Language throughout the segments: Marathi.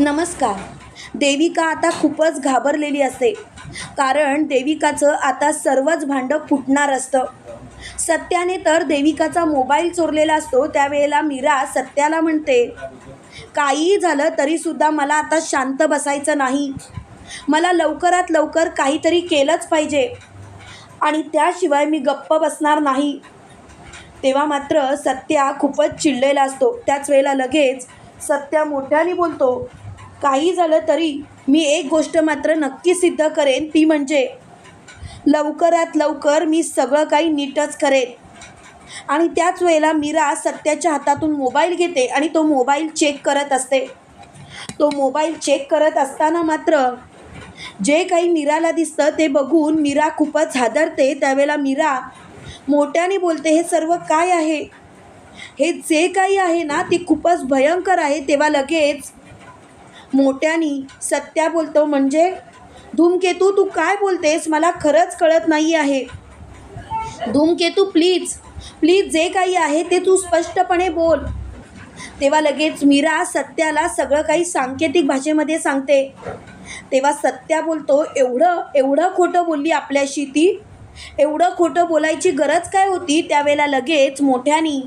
नमस्कार. देविका आता खूपच घाबरलेली असते. कारण देविकाचं आता सर्वच भांडं फुटणार असतं. सत्याने तर देविकाचा मोबाईल चोरलेला असतो त्यावेळेला मीरा सत्याला म्हणते काहीही झालं तरीसुद्धा मला आता शांत बसायचं नाही. मला लवकरात लवकर काहीतरी केलंच पाहिजे. आणि त्याशिवाय मी गप्प बसणार नाही. तेव्हा मात्र सत्या खूपच चिडलेला असतो. त्याच वेळेला लगेच सत्या मोठ्याने बोलतो काही झालं तरी मी एक गोष्ट मात्र नक्की सिद्ध करेन ती म्हणजे लवकरात लवकर मी सगळं काही नीटच करेन. आणि त्याच वेळेला मीरा सत्याच्या हातातून मोबाईल घेते आणि तो मोबाईल चेक करत असते. तो मोबाईल चेक करत असताना मात्र जे काही मीराला दिसतं ते बघून मीरा खूपच हादरते. त्यावेळेला मीरा मोठ्याने बोलते हे सर्व काय आहे? हे जे काही आहे ना ते खूपच भयंकर आहे. तेव्हा लगेच मोठ्यानी सत्या बोलतो म्हणजे धूमकेतू तू काय बोलतेस? मला खरंच कळत नाही आहे. धूमकेतू प्लीज प्लीज जे काही आहे ते तू स्पष्टपणे बोल. तेव्हा लगेच मीरा सत्याला सगळं काही सांकेतिक भाषेमध्ये सांगते. तेव्हा सत्या बोलतो एवढं एवढं खोटं बोलली आपल्याशी ती? एवढं खोटं बोलायची गरज काय होती? त्यावेळेला लगेच मोठ्यानी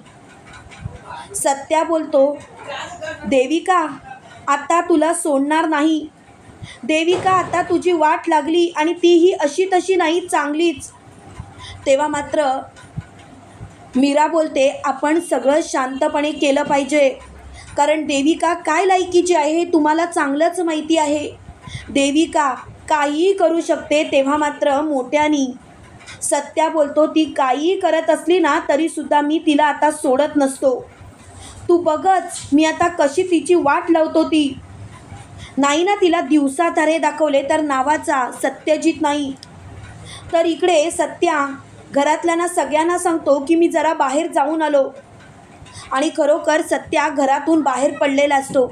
सत्या बोलतो देविका आता तुला सोडणार नाही. देविका आता तुझी वाट लागली आणि तीही अशी तशी नाही चांगलीच. तेव्हा मात्र मीरा बोलते आपण सगळं शांतपणे केलं पाहिजे. कारण देविका काय लायकीची आहे हे तुम्हाला चांगलंच माहिती आहे. देविका काहीही करू शकते तेव्हा मात्र मोठ्यानी सत्या बोलतो ती काहीही करत असली ना तरीसुद्धा मी तिला आता सोडत नसतो. तू बघच मी आता कशी तिची वाट लावतो ती. नाही ना तिला दिवसा तारे दाखवले तर नावाचा सत्यजित नाही. तर इकडे सत्या घरातल्यांना सगळ्यांना सांगतो की मी जरा बाहेर जाऊन आलो. आणि खरोखर सत्या घरातून बाहेर पडलेला असतो.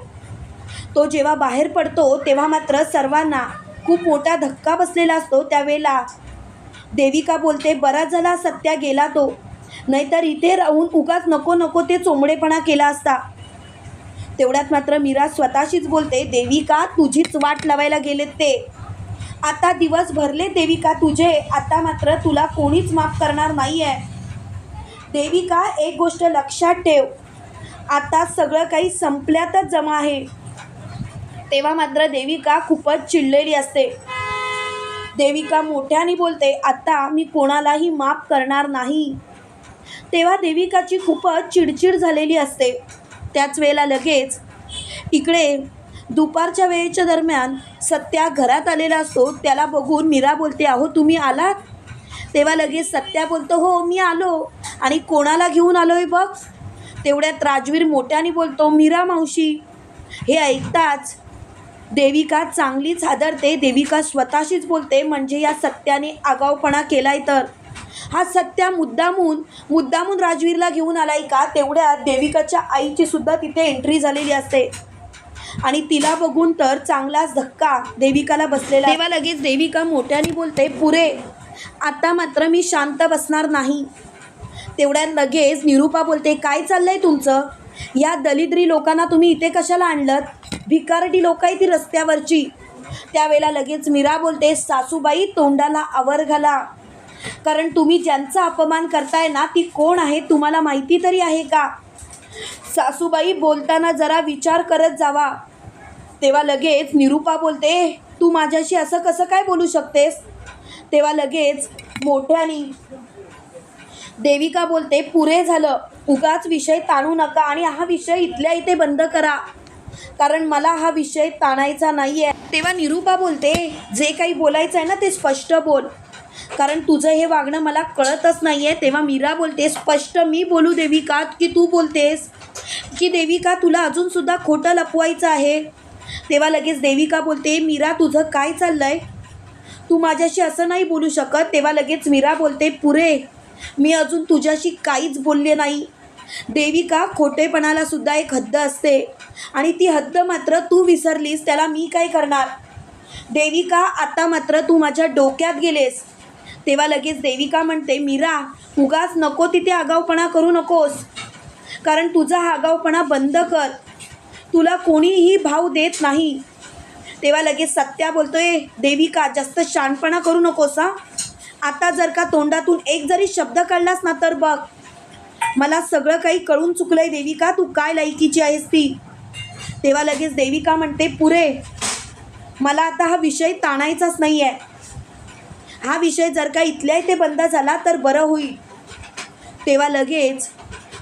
तो जेव्हा बाहेर पडतो तेव्हा मात्र सर्वांना खूप मोठा धक्का बसलेला असतो त्यावेळेला. देविका बोलते बराच झाला सत्या गेला तो. नाहीतर इथे राहून उगाच नको नको ते चोंबडेपणा केला असता. तेवढ्यात मात्र मीरा स्वतःशीच बोलते देविका तुझीच वाट लावायला गेलेत ते? आता दिवस भरले देविका तुझे? आता मात्र तुला कोणीच माफ करणार नाही आहे देविका एक गोष्ट लक्षात ठेव आता सगळं काही संपल्यातच जमा आहे. तेव्हा मात्र देविका खूपच चिडलेली असते. देविका मोठ्याने बोलते आता मी कोणालाही माफ करणार नाही. तेव्हा देविकाची खूपच चिडचिड झालेली असते. त्याच वेळेला लगेच इकडे दुपारच्या वेळेच्या दरम्यान सत्या घरात आलेला असतो. त्याला बघून मीरा बोलते अहो तुम्ही आलात? तेव्हा लगेच सत्या बोलतो हो मी आलो. आणि कोणाला घेऊन आलो आहे बघ? तेवढ्यात राजवीर मोठ्याने बोलतो मीरा मावशी हे ऐकताच देविका चांगलीच हादरते. देविका स्वतःशीच बोलते म्हणजे या सत्याने आगाऊपणा केलाय तर हा सत्या मुद्दामून मुद्दामून राजवीरला घेऊन आलाय का? तेवढ्यात देविकाच्या आईची सुद्धा तिथे एंट्री झालेली असते. आणि तिला बघून तर चांगलाच धक्का देविकाला बसलेला. तेव्हा लगेच देविका मोठ्याने बोलते पुरे आता मात्र मी शांत बसणार नाही. तेवढ्यात लगेच निरूपा बोलते काय चाललंय तुमचं? या दलिद्री लोकांना तुम्ही इथे कशाला आणलं भिकारडी लोक आहे ती रस्त्यावरची. त्यावेळेला लगेच मीरा बोलते सासूबाई तोंडाला आवर घाला. कारण तुम्ही ज्यांचा अपमान करताय ना ती कोण आहे? तुम्हाला माहिती तरी आहे का? सासूबाई बोलताना जरा विचार करत जावा. तेव्हा लगेच निरूपा बोलते तू माझ्याशी असं कसं काय बोलू शकतेस? तेव्हा लगेच मोठ्यानी देविका बोलते पुरे झालं. उगाच विषय ताणू नका आणि हा विषय इथल्या इथे बंद करा. कारण मला हा विषय ताणायचा नाही आहे तेव्हा निरूपा बोलते जे काही बोलायचं आहे ना ते स्पष्ट बोल. कारण तुझं हे वागणं मला कळतच नाही आहे तेव्हा मीरा बोलते स्पष्ट मी बोलू देविका की तू बोलतेस? की देविका तुला अजूनसुद्धा खोटं लपवायचं आहे? तेव्हा लगेच देविका बोलते मीरा तुझं काय चाललं आहे तू माझ्याशी असं नाही बोलू शकत. तेव्हा लगेच मीरा बोलते पुरे मी अजून तुझ्याशी काहीच बोलले नाही. देविका खोटेपणाला सुद्धा एक हद्द असते. आणि ती हद्द मात्र तू विसरलीस त्याला मी काय करणार? देविका आता मात्र तू माझ्या डोक्यात गेलेस. तेव्हा लगेच देविका म्हणते मीरा उगाच नको तिथे आगाऊपणा करू नकोस. कारण तुझा हा आगाऊपणा बंद कर. तुला कोणीही भाव देत नाही. तेव्हा लगेच सत्या बोलतोय देविका जास्त शानपणा करू नकोस हा. आता जर का तोंडातून एक जरी शब्द काढलास ना तर बघ. मला सगळं काही कळून चुकलंय देविका तू काय लायकीची आहेस ती? तेव्हा लगेच देविका म्हणते पुरे मला आता हा विषय ताणायचाच नाही आहे हा विषय जर का इथल्या इथे बंद झाला तर बरं होईल. तेव्हा लगेच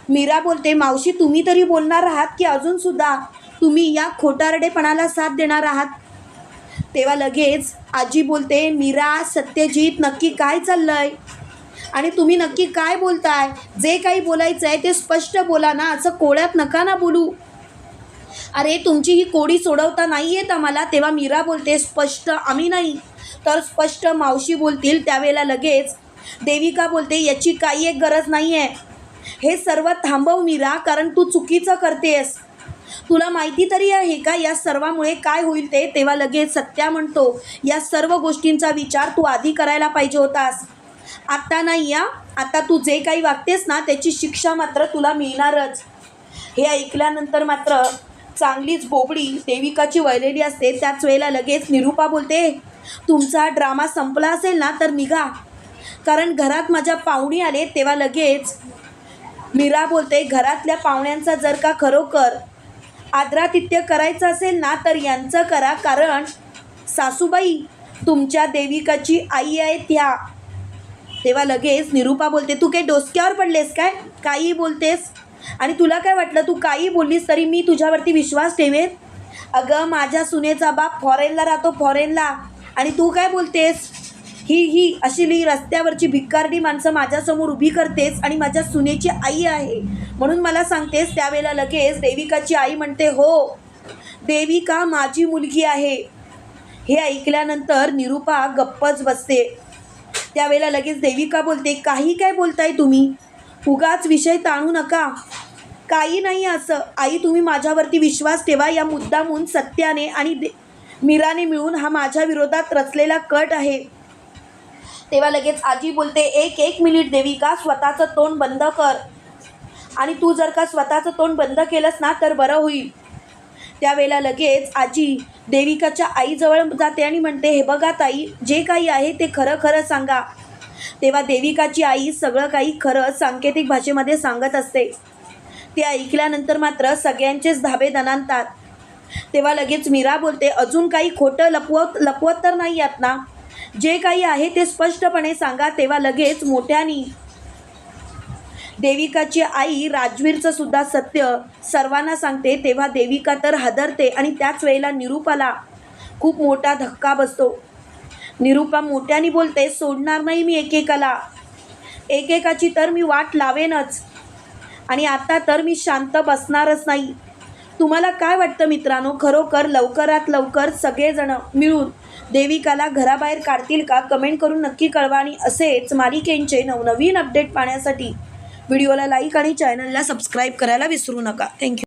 मीरा बोलते मावशी तुम्ही तरी बोलणार आहात की अजूनसुद्धा तुम्ही या खोटारडेपणाला साथ देणार आहात? तेव्हा लगेच आजी बोलते मीरा सत्यजित नक्की काय चाललं आहे आणि तुम्ही नक्की काय बोलताय? जे काही बोलायचं आहे ते स्पष्ट बोला ना असं कोड्यात नका ना बोलू. अरे तुमची ही कोडी सोडवता नाही येत आम्हाला? तेव्हा मीरा बोलते स्पष्ट आम्ही नाही. तर स्पष्ट मावशी बोलतील त्यावेळेला लगेच. देविका बोलते याची काही एक गरज नाही आहे हे सर्व थांबव मीरा कारण तू चुकीचं करतेस. तुला माहिती तरी आहे का या सर्वामुळे काय होईल ते? तेव्हा लगेच सत्या म्हणतो या सर्व गोष्टींचा विचार तू आधी करायला पाहिजे होतास. आत्ता नाही या. आता तू जे काही वागतेस ना त्याची शिक्षा मात्र तुला मिळणारच. हे ऐकल्यानंतर मात्र चांगलीच बोबडी देविकाची वळलेली असते. त्याच वेळेला लगेच निरूपा बोलते तुमचा ड्रामा संपला असेल ना तर निघा. कारण घरात माझ्या पाहुणी आले तेव्हा लगेच. मीरा बोलते घरातल्या पाहुण्यांचा जर का खरोखर आदरातिथ्य करायचं असेल ना तर यांचं करा. कारण सासूबाई तुमच्या देविकाची आई आहे त्या. तेव्हा लगेच निरूपा बोलते तू काही डोसक्यावर पडलेस काय? काही बोलतेस? आणि तुला काय वाटलं? तू काही बोललीस तरी मी तुझ्यावरती विश्वास ठेवेन? अगं माझ्या सुनेचा बाप फॉरेनला राहतो फॉरेनला आणि तू काय बोलतेस? ही ही अशी ली रस्त्यावरची भिक्कारडी माणसं माझ्यासमोर उभी करतेस आणि माझ्या सुनेची आई आहे. म्हणून मला सांगतेस त्यावेळेला लगेच देविकाची आई म्हणते हो देविका माझी मुलगी आहे. हे ऐकल्यानंतर निरूपा गप्पच बसते. त्यावेळेला लगेच देविका बोलते काही काय बोलताय तुम्ही? उगाच विषय ताणू नका. काही नाही असं. आई तुम्ही माझ्यावरती विश्वास ठेवा या मुद्दामून सत्याने आणि दे मीराने मिळून हा माझ्या विरोधात रचलेला कट आहे. तेव्हा लगेच आजी बोलते एक एक मिनिट देविका स्वतःचं तोंड बंद कर. आणि तू जर का स्वतःचं तोंड बंद केलंस ना तर बरं होईल. त्यावेळेला लगेच आजी देविकाच्या आईजवळ जाते आणि म्हणते हे बघा ताई जे काही आहे ते खरं खरं सांगा. तेव्हा देविकाची आई सगळं काही खरं सांकेतिक भाषेमध्ये सांगत असते. ते ऐकल्यानंतर मात्र सगळ्यांचेच धाबे दणानतात तेव्हा लगेच मीरा बोलते अजून काही खोटं लपवत लपवत तर नाही आहात ना? जे काही आहे ते स्पष्टपणे सांगा. तेव्हा लगेच मोठ्यानी देविकाची आई राजवीरचं सुद्धा सत्य सर्वांना सांगते. तेव्हा देविका तर हादरते आणि त्याच वेळेला निरूपाला खूप मोठा धक्का बसतो. निरूपा मोठ्याने बोलते सोडणार नाही मी एकेकाला. एकेकाची तर मी वाट लावेनच आणि आता तर मी शांत बसणारच नाही. तुम्हाला काय वाटतं मित्रांनो? खरोखर लवकरात लवकर सगळेजण मिळून देविकाला घराबाहेर काढतील का? कमेंट करून नक्की कळवा आणि असेच मालिकेंचे नवनवीन अपडेट पाहण्यासाठी व्हिडिओला लाईक आणि चॅनलला सबस्क्राईब करायला विसरू नका. थँक्यू